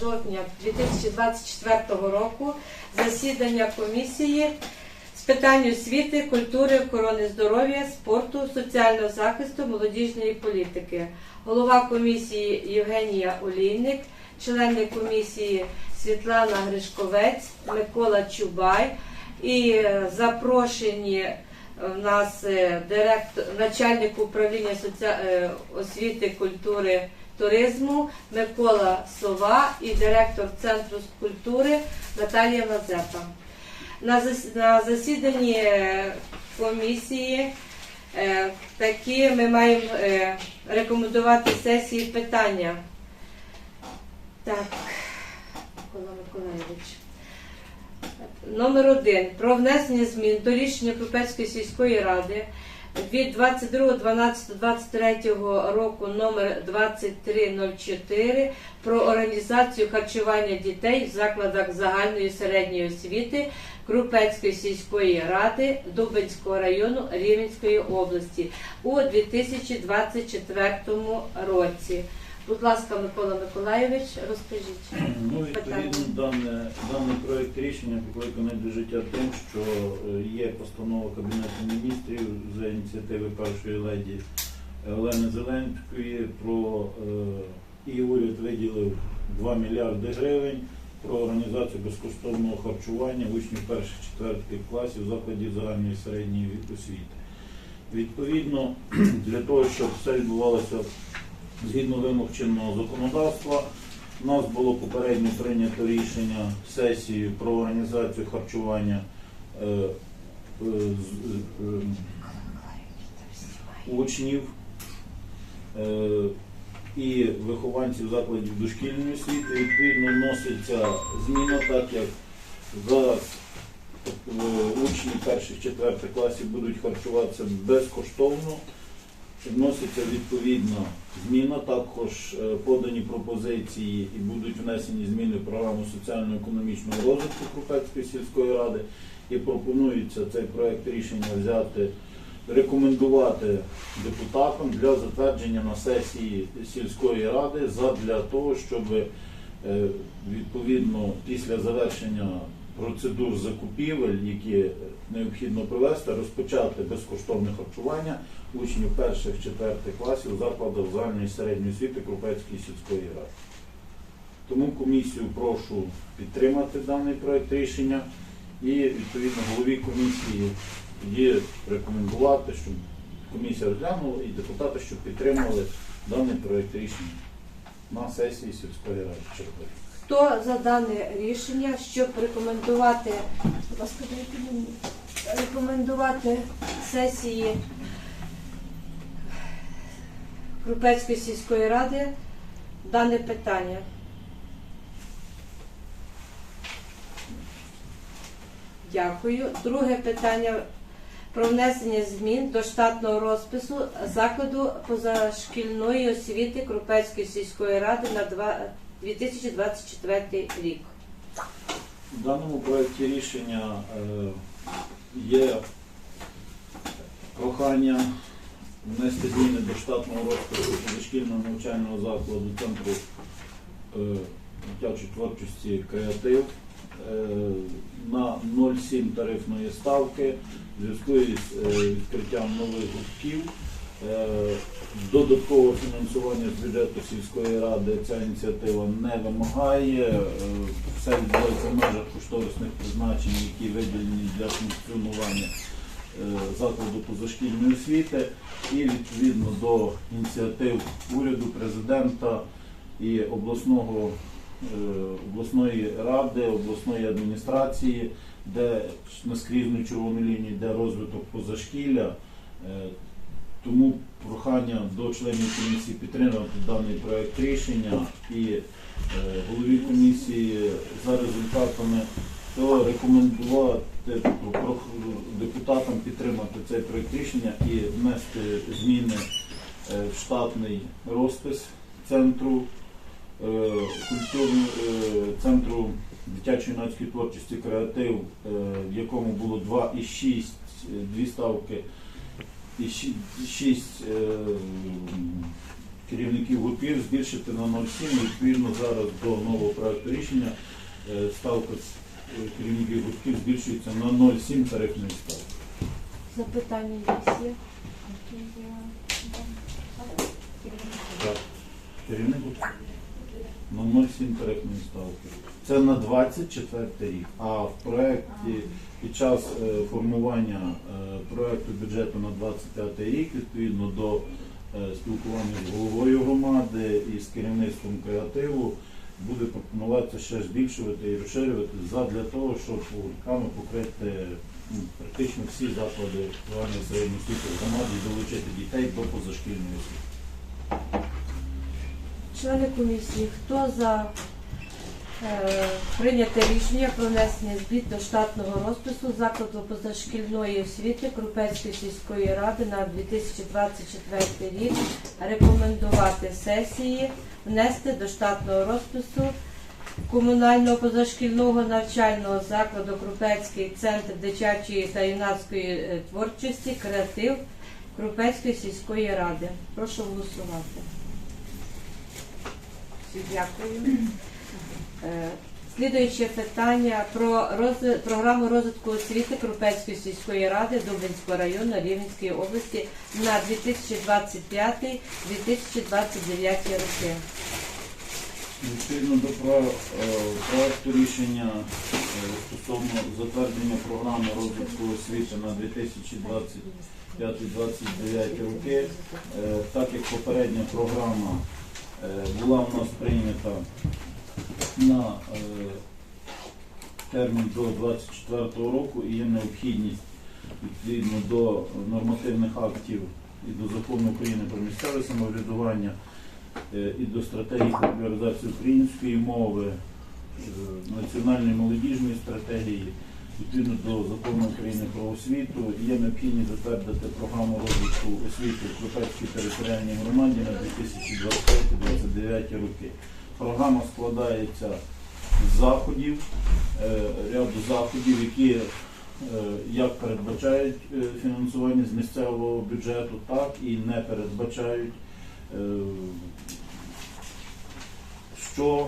жовтня 2024 року засідання комісії з питань освіти, культури, охорони здоров'я, спорту, соціального захисту, молодіжної політики. Голова комісії Євгенія Олійник, члени комісії Світлана Гришковець, Микола Чубай і е, запрошені е, в нас е, директор, начальник управління соці- освіти, культури, туризму Микола Сова і директор Центру культури Наталія Мазепа. На засіданні е, комісії е, такі ми маємо е, рекомендувати сесії питання. Так, Микола Миколаївич. Номер один. Про внесення змін до рішення Крупецької сільської ради від 22.12.23 року номер 2304 про організацію харчування дітей в закладах загальної середньої освіти Крупецької сільської ради Дубинського району Рівненської області у 2024 році. Будь ласка, Микола Миколаєвич, розкажіть. Ну, відповідно, дане, даний проект рішення покликаний до життя тим, що е, є постанова Кабінету міністрів за ініціативи першої леді Олени Зеленської про е, і уряд виділив 2 мільярди гривень про організацію безкоштовного харчування учнів перших четвертих класів закладів загальної середньої освіти. Відповідно, для того, щоб все відбувалося згідно вимог чинного законодавства, у нас було попередньо прийнято рішення сесії про організацію харчування е, е, е, учнів е, і вихованців закладів дошкільної освіти. Відповідно, вноситься зміна, так як зараз е, учні перших четвертих класів будуть харчуватися безкоштовно. Вноситься відповідна зміна, також е, подані пропозиції і будуть внесені зміни в програму соціально-економічного розвитку Крупецької сільської ради. І пропонується цей проект рішення взяти, рекомендувати депутатам для затвердження на сесії сільської ради для того, щоб е, відповідно після завершення процедур закупівель, які необхідно провести, розпочати безкоштовне харчування учнів перших четвертих класів закладів загальної середньої освіти Крупецької сільської ради. Тому комісію прошу підтримати даний проект рішення і відповідно голові комісії тоді рекомендувати, щоб комісія розглянула і депутати, щоб підтримали даний проект рішення на сесії сільської ради Черкаської. Хто за дане рішення, щоб рекомендувати, будь ласка, дайте мені, рекомендувати сесії Крупецької сільської ради дане питання? Дякую. Друге питання про внесення змін до штатного розпису закладу позашкільної освіти Крупецької сільської ради на 2024 рік. В даному проєкті рішення е, є прохання внести зміни до штатного розпису дошкільного навчального закладу Центру е, дитячої творчості креатив е, на 0,7 тарифної ставки в зв'язку із е, відкриттям нових гуртків. Е, Додаткового фінансування з бюджету сільської ради ця ініціатива не вимагає. Е, Все відбувається в межах кошторисних призначень, які виділені для функціонування е, закладу позашкільної освіти. І відповідно до ініціатив уряду, президента і обласного, обласної ради, обласної адміністрації, де на скрізну червону лінію йде розвиток позашкілля. Тому прохання до членів комісії підтримати даний проект рішення і е, голові комісії за результатами то рекомендувати депутатам підтримати цей проект рішення і внести зміни е, в штатний розпис центру е, е, центру дитячої юнацької творчості креатив, е, в якому було 2,6 дві ставки і 6 керівників ГУПів збільшити на 0,7. Відповідно зараз до нового проекту рішення е, ставка е, керівників гуртків збільшується на 0,7 тарифної ставки. Запитання якісь є? Так. Керівник гуртків на 0,7 тарифної ставки. Це на 24 рік. А в проєкті під час е, формування е, проекту бюджету на 25 рік, відповідно до е, спілкування з головою громади і з керівництвом креативу, буде пропонуватися ще збільшувати і розширювати задля того, щоб гуртками покрити ну, практично всі заклади виховання середньої в і долучити дітей до позашкільної освіти. Члени комісії, хто за е, прийняте рішення про внесення змін до штатного розпису закладу позашкільної освіти Крупецької сільської ради на 2024 рік рекомендувати сесії внести до штатного розпису комунального позашкільного навчального закладу Крупецький центр дитячої та юнацької е, творчості креатив Крупецької сільської ради. Прошу голосувати. Дякую. Е, Слідуюче питання про роз- програму розвитку освіти Крупецької сільської ради Дубинського району Рівненської області на 2025-2029 роки. Відповідно до е, проекту рішення е, стосовно затвердження програми розвитку освіти на 2025-2029 роки, так як попередня програма була у нас прийнята на е, термін до 2024 року і є необхідність відповідно до нормативних актів і до закону України про місцеве самоврядування е, і до стратегії популяризації української мови, е, національної молодіжної стратегії, відповідно до закону України про освіту, є необхідність затвердити програму розвитку освіти в Крупецькій територіальній громаді на 2025-2029 роки. Програма складається з заходів, е, ряду заходів, які е, як передбачають е, фінансування з місцевого бюджету, так і не передбачають. Що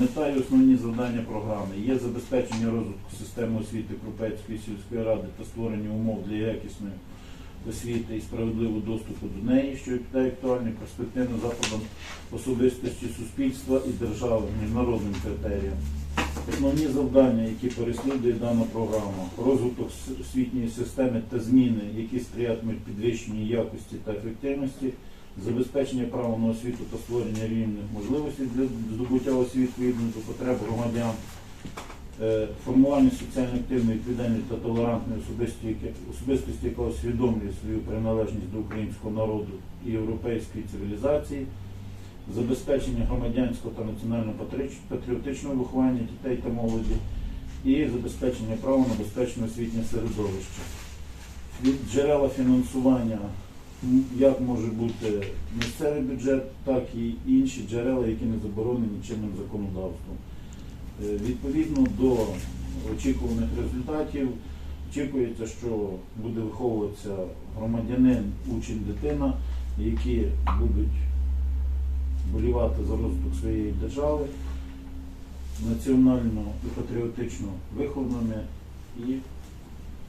мета і основні завдання програми є забезпечення розвитку системи освіти Крупецької сільської ради та створення умов для якісної освіти і справедливого доступу до неї, що є актуальним перспективним заходом особистості суспільства і держави міжнародним критеріям. Основні завдання, які переслідує дана програма, розвиток освітньої системи та зміни, які сприятимуть підвищенню якості та ефективності, забезпечення права на освіту та створення рівних можливостей для здобуття освіти відповідно до потреб громадян, формування соціально активної, відповідальної та толерантної особистості, яка усвідомлює свою приналежність до українського народу і європейської цивілізації, забезпечення громадянського та національно-патріотичного виховання дітей та молоді і забезпечення права на безпечне освітнє середовище. Від джерела фінансування як може бути місцевий бюджет, так і інші джерела, які не заборонені чинним законодавством. Е, Відповідно до очікуваних результатів, очікується, що буде виховуватися громадянин, учень, дитина, які будуть болівати за розвиток своєї держави, національно і патріотично вихованими. І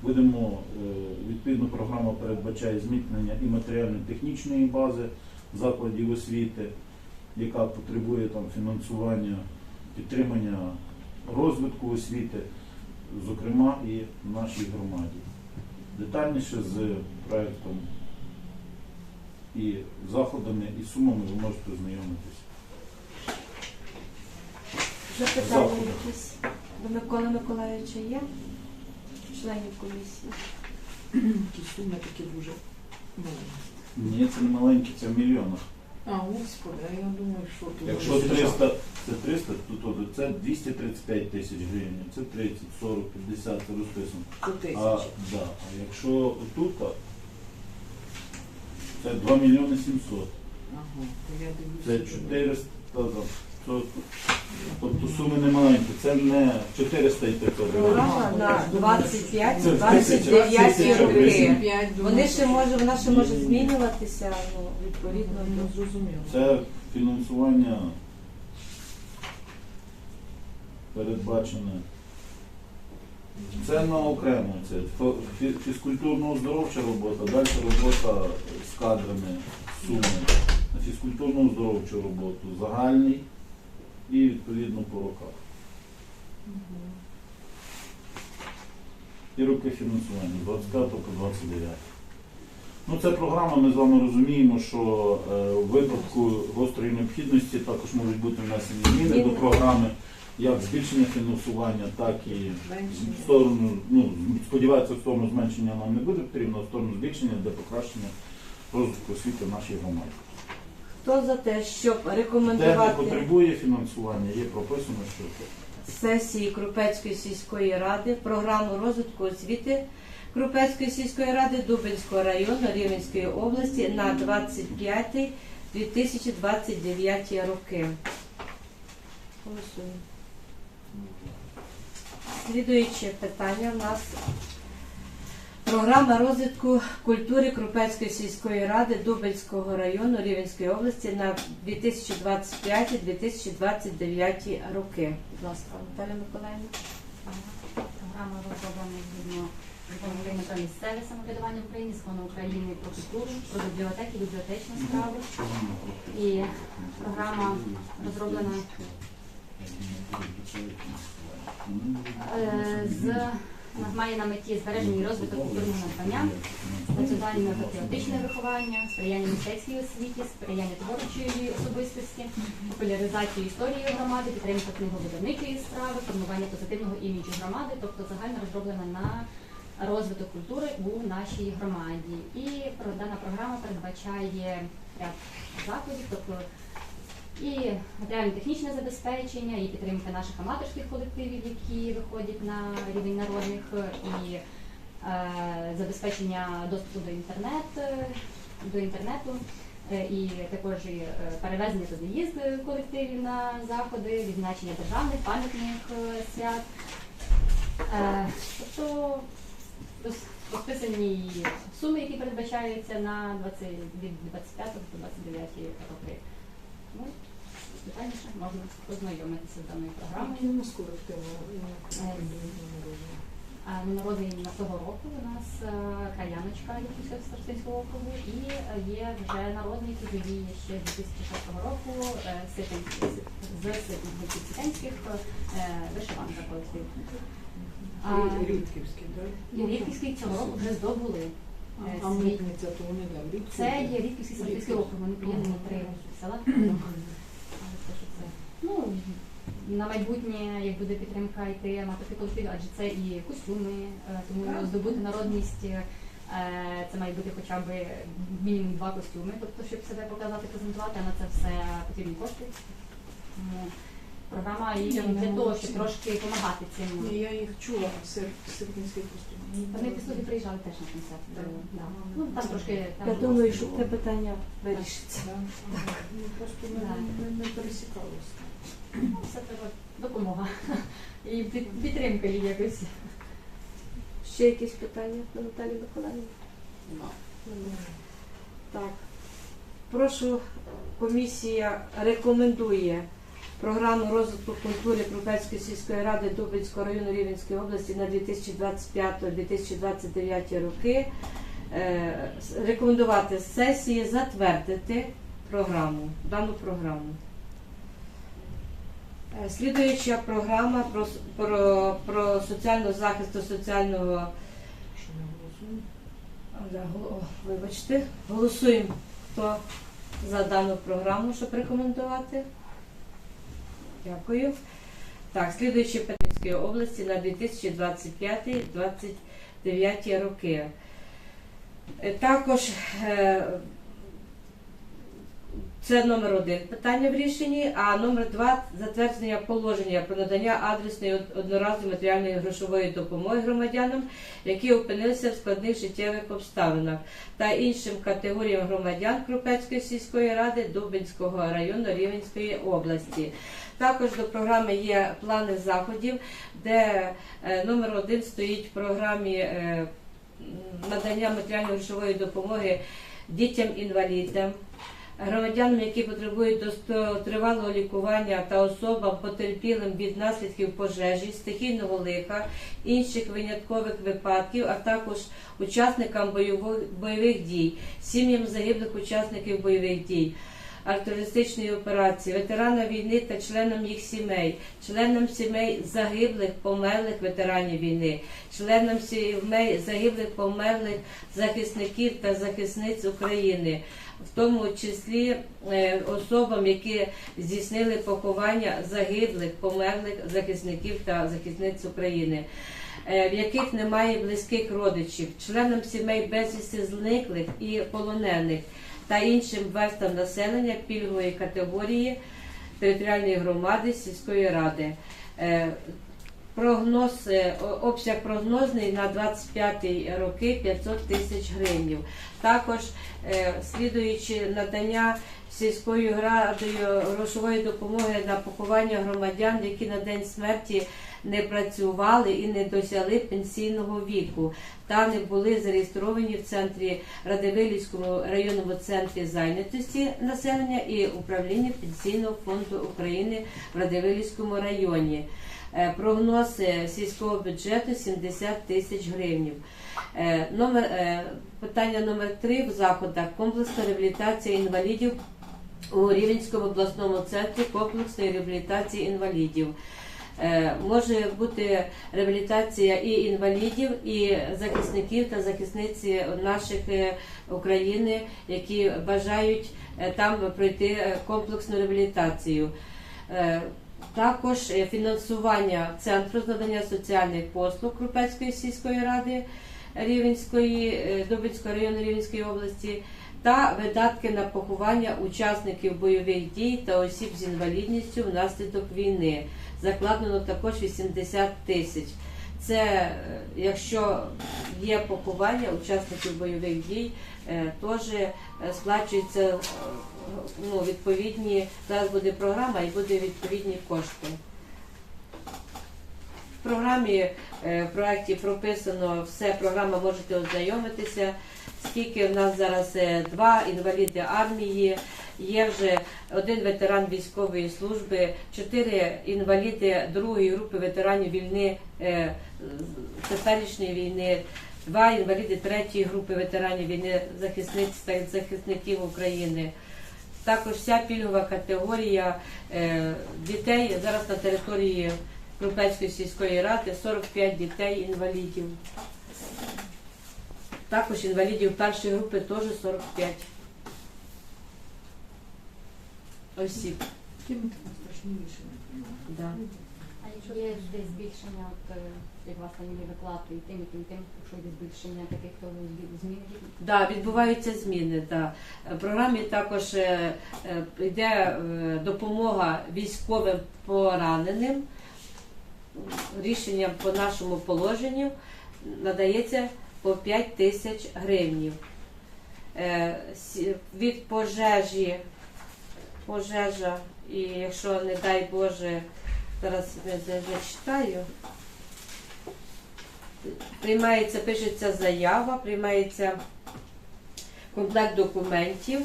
будемо, е, відповідно, програма передбачає зміцнення і матеріально-технічної бази закладів освіти, яка потребує там фінансування, підтримання розвитку освіти, зокрема і в нашій громаді. Детальніше з проектом і заходами, і сумами ви можете ознайомитися. Запитання Заходи. якісь до Миколи Миколаївича є? Членів комісії. Ті суми такі дуже маленькі. Ні, це не маленькі, це в мільйонах. А, господи, а я думаю, що тут. Якщо 300, це 300, то, то це 235 тисяч гривень, це 30, 40, 50, це розписано. По А, да, а якщо тут, це 2 мільйони 700. Ага, то я Це 400, там, То- Тобто суми не маленькі, це не 400 і таке. Програма на 25-29 роки. Вони ще може, вона ще може змінюватися, ну, відповідно Ну, зрозуміло. Це фінансування передбачене. Це на окремо. Це фі- фізкультурно-оздоровча робота, далі робота з кадрами, суми. На фізкультурно-оздоровчу роботу загальний і відповідно по роках. І роки фінансування 25 по 29. Ну, це програма, ми з вами розуміємо, що е, у випадку гострої необхідності також можуть бути внесені зміни до програми, як збільшення фінансування, так і в сторону, ну, сподіваюся, в сторону зменшення нам не буде потрібно, а в сторону збільшення для покращення розвитку освіти в нашій громаді. Хто за те, щоб Де не рекомендувати потребує фінансування, є прописано, що сесії Крупецької сільської ради програму розвитку освіти Крупецької сільської ради Дубинського району Рівненської області на 25-2029 роки. Голосуємо. Слідуюче питання у нас програма розвитку культури Крупецької сільської ради Дубинського району Рівненської області на 2025-2029 роки. Будь ласка, Наталя Миколаївна. Програма розроблена згідно України про місцеве самоврядування в Україні, закону України про культуру, про бібліотеки, бібліотечні справи. І програма розроблена е, з має на меті збереження і розвиток культурного надбання, національне патріотичне виховання, сприяння мистецькій освіті, сприяння творчої особистості, популяризацію історії громади, підтримка книговидавничої справи, формування позитивного іміджу громади, тобто загально розроблена на розвиток культури у нашій громаді. І дана програма передбачає ряд заходів, тобто і матеріально-технічне забезпечення, і підтримка наших аматорських колективів, які виходять на рівень народних, і е, забезпечення доступу до інтернет, до інтернету, е, і також і, е, перевезення та заїзд колективів на заходи, відзначення державних пам'ятних е, свят. Е, Тобто роз- розписані суми, які передбачаються на 20, від 25 до 29 роки. Ну, детальніше можна познайомитися з даною програмою. Ну, у нас колективно. А на народний на того року у нас е, Краяночка старостинського округу і е, є вже народний, який діє ще з 2006 року е, з Ситинських вишиванка колектив. Рідківський, так? Рідківський цього року вже здобули. е? Це є Рідківський старостинський округ, вони приєднані три села. Але це що це? Ну, на майбутнє, як буде підтримка йти аматорських колективів, адже це і костюми, е, тому Так. здобути народність, е, це має бути хоча б мінімум два костюми, тобто, щоб себе показати, презентувати, а на це все потрібні кошти. Тому програма і для того, молодці. щоб трошки допомагати цим. Ні, я їх чула, Сиркінський просто. Вони по суті приїжджали теж на концерт. Так. е, да. Ну, там трошки там Я думаю, що це питання вирішиться. Так. Ну, просто ми Так. не- не пересікалися. Ну, Все треба допомога і підтримка її якось. Ще якісь питання до Наталі Миколаївни? Так. Прошу, комісія рекомендує програму розвитку культури Крупецької сільської ради Дубинського району Рівненської області на 2025-2029 роки. Е, рекомендувати сесії затвердити програму, дану програму. Е, Слідуюча програма про, про, про соціальну захисту соціального Що ми голосуємо? Да, го- о, Вибачте, голосуємо. Хто за дану програму, щоб рекомендувати? Дякую. Так, слідуючи Петрівської області на 2025-2029 роки. Е, Також е, Це номер один питання в рішенні, а номер два затвердження положення про надання адресної од- одноразової матеріальної грошової допомоги громадянам, які опинилися в складних життєвих обставинах та іншим категоріям громадян Крупецької сільської ради Дубинського району Рівненської області. Також до програми є плани заходів, де е, номер один стоїть в програмі е, надання матеріальної грошової допомоги дітям-інвалідам, громадянам, які потребують довготривалого лікування та особам потерпілим від наслідків пожежі, стихійного лиха, інших виняткових випадків, а також учасникам бойових, дій, сім'ям загиблих учасників бойових дій. Артилеристичної операції, ветеранам війни та членам їх сімей, членам сімей загиблих померлих ветеранів війни, членам сімей загиблих померлих захисників та захисниць України, в тому числі е, особам, які здійснили поховання загиблих померлих захисників та захисниць України. е, В яких немає близьких родичів, членам сімей безвісти зниклих і полонених та іншим верстам населення пільгової категорії територіальної громади сільської ради. Прогноз, обсяг прогнозний на 25 роки 500 тисяч гривень. Також е, слідуючи надання сільською радою грошової допомоги на поховання громадян, які на день смерті не працювали і не досягли пенсійного віку та не були зареєстровані в центрі Радивилівському районному центрі зайнятості населення і управління Пенсійного фонду України в Радивилівському районі. Е, Прогноз е, сільського бюджету 70 тисяч гривень. Номер, е, питання номер три в заходах комплексна реабілітація інвалідів у Рівненському обласному центрі комплексної реабілітації інвалідів. Може бути реабілітація і інвалідів, і захисників та захисниці наших України, які бажають там пройти комплексну реабілітацію. Також е, фінансування центру з надання соціальних послуг Крупецької сільської ради Рівенської, е, Дубинського району Рівненської області та видатки на поховання учасників бойових дій та осіб з інвалідністю внаслідок війни. Закладено також 80 тисяч. Це е, якщо є поховання учасників бойових дій, теж е, сплачуються е, ну, відповідні. Зараз буде програма і буде відповідні кошти. В програмі е, в проєкті прописано все, програма можете ознайомитися. Скільки в нас зараз е, два інваліди армії, є вже один ветеран військової служби, чотири інваліди другої групи ветеранів війни е, теперішньої війни, два інваліди третьої групи ветеранів війни, захисниць та захисників України. Також вся пільгова категорія е, дітей зараз на території Крупецької сільської ради 45 дітей інвалідів. Також інвалідів першої групи теж 45 осіб. Тим страшніше. Да. А якщо є десь збільшення, от, е, як вас там є виплати, і тим, і тим, і тим, якщо йде збільшення таких, то зміни Да, відбуваються зміни. Да. В програмі також е, е, йде е, допомога військовим пораненим. Рішенням по нашому положенню надається по 5 тисяч гривнів. Е, Від пожежі, пожежа, і якщо не дай Боже, зараз я за- зачитаю. Приймається, пишеться заява, приймається комплект документів.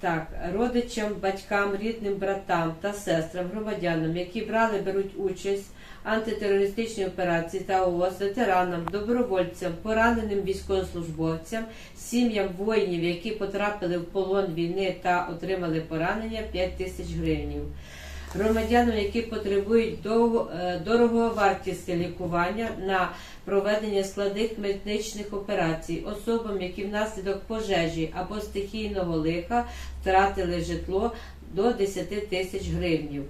Так, родичам, батькам, рідним братам та сестрам, громадянам, які брали, беруть участь в антитерористичній операції та ООС, ветеранам, добровольцям, пораненим військовослужбовцям, сім'ям воїнів, які потрапили в полон війни та отримали поранення 5 тисяч гривень. Громадянам, які потребують довго- е, дороговартісне лікування на проведення складних медичних операцій, особам, які внаслідок пожежі або стихійного лиха втратили житло до 10 тисяч гривнів.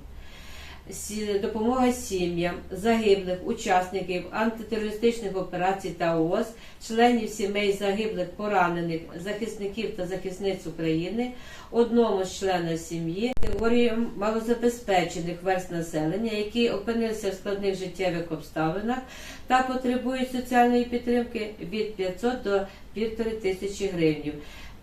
Допомога сім'ям загиблих учасників антитерористичних операцій та ООС, членів сімей загиблих поранених захисників та захисниць України, одному з членів сім'ї, категоріям малозабезпечених верст населення, які опинилися в складних життєвих обставинах та потребують соціальної підтримки від 500 до 1500 тисячі гривень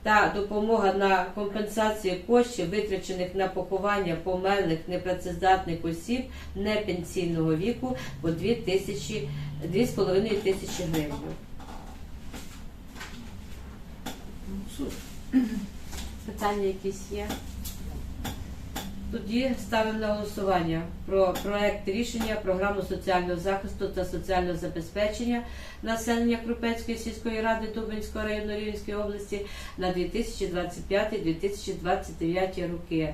та допомога на компенсацію коштів, витрачених на поховання померлих непрацездатних осіб непенсійного віку по 2,5 тисячі гривень. Питання якісь є? Тоді ставимо на голосування про проект рішення програму соціального захисту та соціального забезпечення населення Крупецької сільської ради Дубинського району Рівненської області на 2025-2029 роки.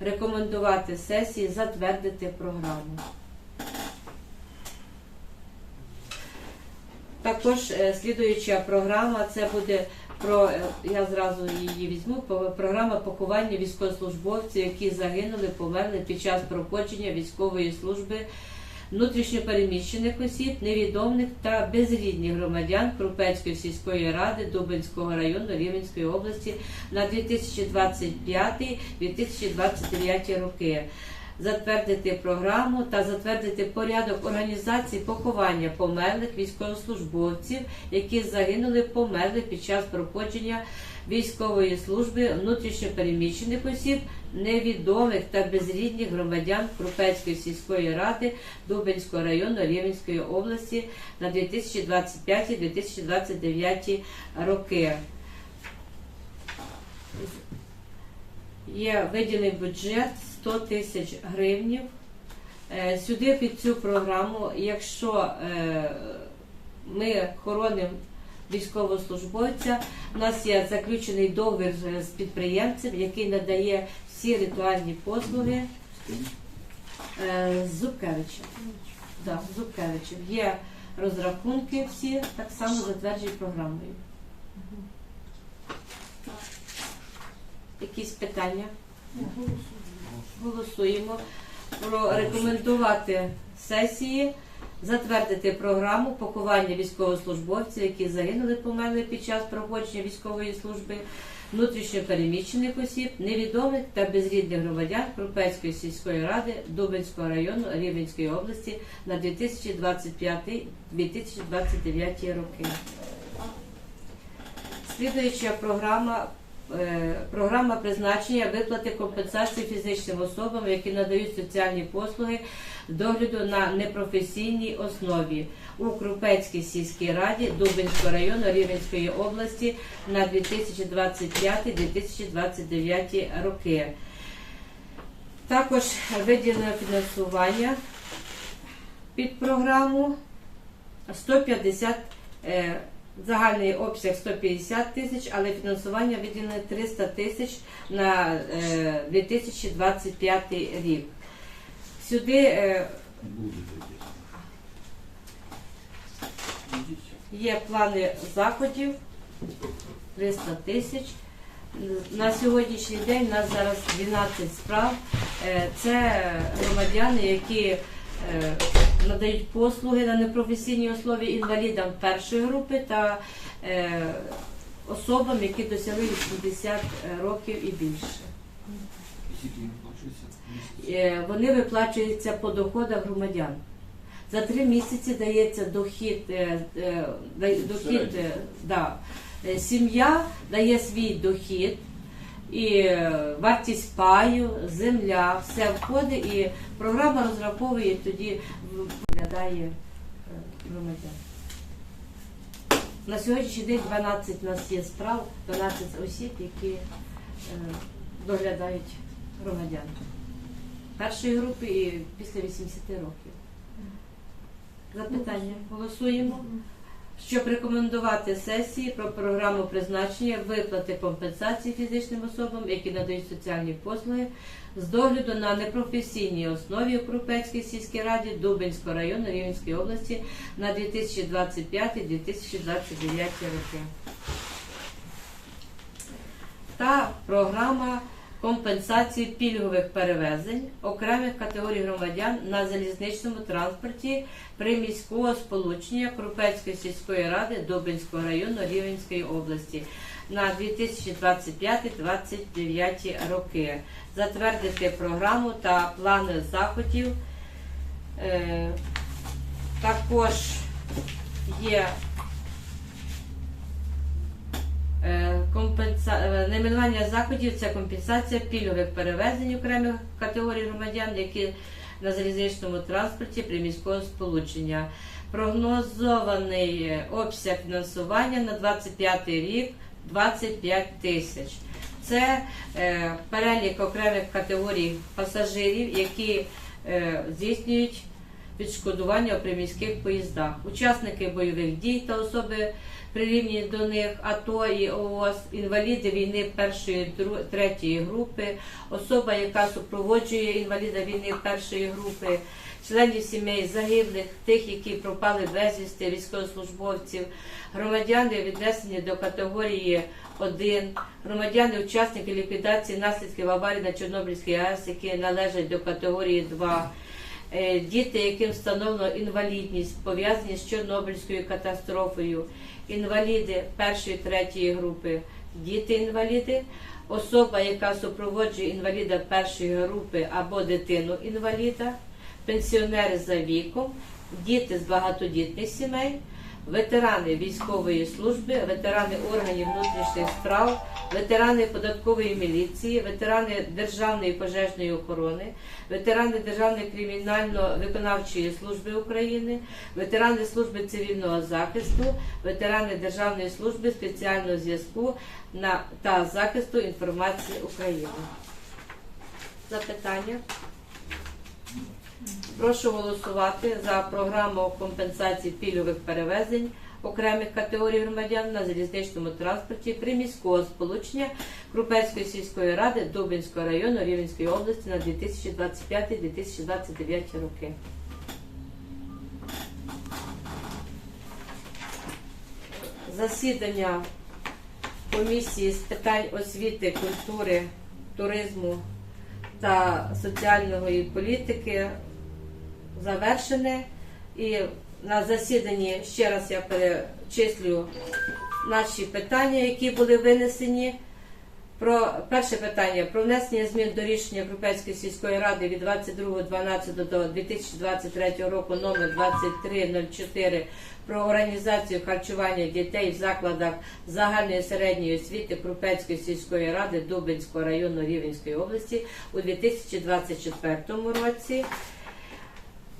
Рекомендувати сесії затвердити програму. Також е, слідуюча програма це буде про е, я зразу її візьму. Програма поховання військовослужбовців, які загинули, померли під час проходження військової служби внутрішньопереміщених осіб, невідомих та безрідних громадян Крупецької сільської ради Дубинського району Рівненської області на 2025-2029 роки. Затвердити програму та затвердити порядок організації поховання померлих військовослужбовців, які загинули, померли під час проходження військової служби внутрішньопереміщених осіб, невідомих та безрідних громадян Крупецької сільської ради Дубинського району Рівненської області на 2025-2029 роки. Є виділений бюджет 100 тисяч гривнів. Е, Сюди під цю програму, якщо е, ми хоронимо військовослужбовця, у нас є заключений договір з підприємцем, який надає всі ритуальні послуги е, з Зубкевичем. Да, Зубкевичем. Є розрахунки всі, так само затверджені програмою. Якісь питання? Голосуємо. Про рекомендувати сесії затвердити програму поховання військовослужбовців, які загинули, померли під час проходження військової служби, внутрішньопереміщених осіб, невідомих та безрідних громадян Крупецької сільської ради Дубинського району Рівненської області на 2025-2029 роки. Слідуюча програма програма призначення виплати компенсації фізичним особам, які надають соціальні послуги догляду на непрофесійній основі у Крупецькій сільській раді Дубинського району Рівненської області на 2025-2029 роки. Також виділено фінансування під програму 150 е, загальний обсяг 150 тисяч, але фінансування виділено 300 тисяч на е, 2025 рік. Сюди е, є плани заходів 300 тисяч. На сьогоднішній день у нас зараз 12 справ. Е, Це громадяни, які е, надають послуги на непрофесійній основі інвалідам першої групи та е, особам, які досягли 80 років і більше. Е, Вони виплачуються по доходах громадян. За три місяці дається дохід, е, е, дохід е, да. Е, сім'я дає свій дохід і е, вартість паю, земля, все входить, і програма розраховує тоді виглядає е, громадян. На сьогоднішній день 12 у нас є справ, 12 осіб, які е, доглядають громадян першої групи і після 80 років. Запитання. Голосуємо. Щоб рекомендувати сесії про програму призначення виплати компенсації фізичним особам, які надають соціальні послуги, з догляду на непрофесійній основі у Крупецькій сільській раді Дубинського району Рівненської області на 2025-2029 роки. Та програма компенсації пільгових перевезень окремих категорій громадян на залізничному транспорті приміського сполучення Крупецької сільської ради Дубинського району Рівненської області на 2025-2029 роки. Затвердити програму та плани заходів. Е, також є е, компенса... найменування заходів це компенсація пільгових перевезень окремих категорій громадян, які на залізничному транспорті приміського сполучення. Прогнозований е, обсяг фінансування на 25 рік 25 тисяч. Це е, перелік окремих категорій пасажирів, які е, здійснюють відшкодування у приміських поїздах. Учасники бойових дій та особи прирівняні до них АТО і ООС, інваліди війни першої третьої групи, особа, яка супроводжує інваліда війни першої групи, членів сімей загиблих, тих, які пропали безвісти, військовослужбовців, громадяни віднесені до категорії 1, громадяни, учасники ліквідації наслідків аварії на Чорнобильській АЕС, які належать до категорії 2. Е, Діти, яким встановлено інвалідність, пов'язані з Чорнобильською катастрофою, інваліди першої третьої групи, діти-інваліди, особа, яка супроводжує інваліда першої групи або дитину інваліда, пенсіонери за віком, діти з багатодітних сімей, ветерани військової служби, ветерани органів внутрішніх справ, ветерани податкової міліції, ветерани Державної пожежної охорони, ветерани Державної кримінально-виконавчої служби України, ветерани служби цивільного захисту, ветерани Державної служби спеціального зв'язку та захисту інформації України. Запитання? Прошу голосувати за програму компенсації пільгових перевезень окремих категорій громадян на залізничному транспорті приміського сполучення Крупецької сільської ради Дубинського району Рівненської області на 2025-2029 роки. Засідання комісії з питань освіти, культури, туризму та соціальної політики завершене. І на засіданні ще раз я перечислю наші питання, які були винесені. Про перше питання про внесення змін до рішення Європейської сільської ради від 22.12 до 2023 року номер 2304 про організацію харчування дітей в закладах загальної середньої освіти Крупецької сільської ради Дубинського району Рівненської області у 2024 році.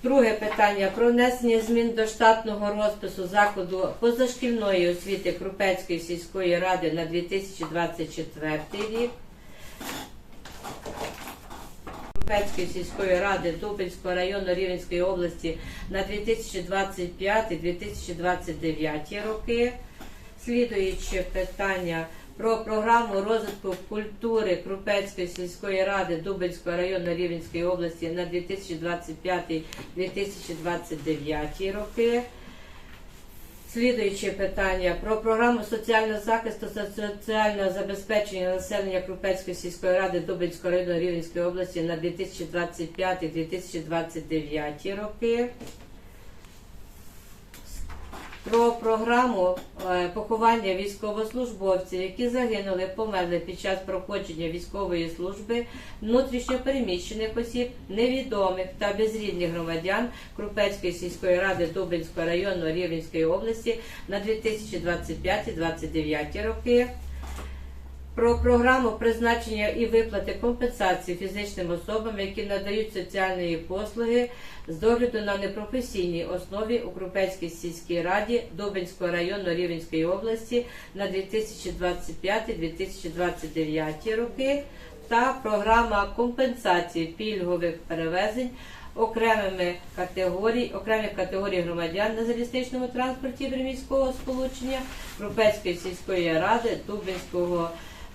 Друге питання про внесення змін до штатного розпису закладу позашкільної освіти Крупецької сільської ради на 2024 рік. Крупецької сільської ради Дубинського району Рівненської області на 2025-2029 роки. Слідуюче питання про програму розвитку культури Крупецької сільської ради Дубинського району Рівненської області на 2025-2029 роки. Слідуюче питання про програму соціального захисту та соціального забезпечення населення Крупецької сільської ради Дубинського району Рівненської області на 2025-2029 роки. Про програму е, поховання військовослужбовців, які загинули, померли під час проходження військової служби, внутрішньопереміщених осіб, невідомих та безрідних громадян Крупецької сільської ради Дубинського району Рівненської області на 2025-2029 роки. Про програму призначення і виплати компенсації фізичним особам, які надають соціальні послуги з догляду на непрофесійній основі у Крупецькій сільській раді Дубинського району Рівненської області на 2025-2029 роки та програма компенсації пільгових перевезень окремими категорій, окремих категорій громадян на залізничному транспорті приміського сполучення Крупецької сільської ради Дубинського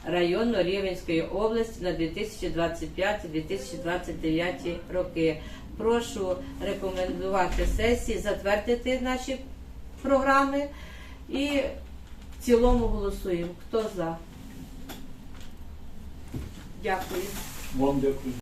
району Рівненської області на 2025-2029 роки. Прошу рекомендувати сесії, затвердити наші програми і в цілому голосуємо. Хто за? Дякую. Вам дякую.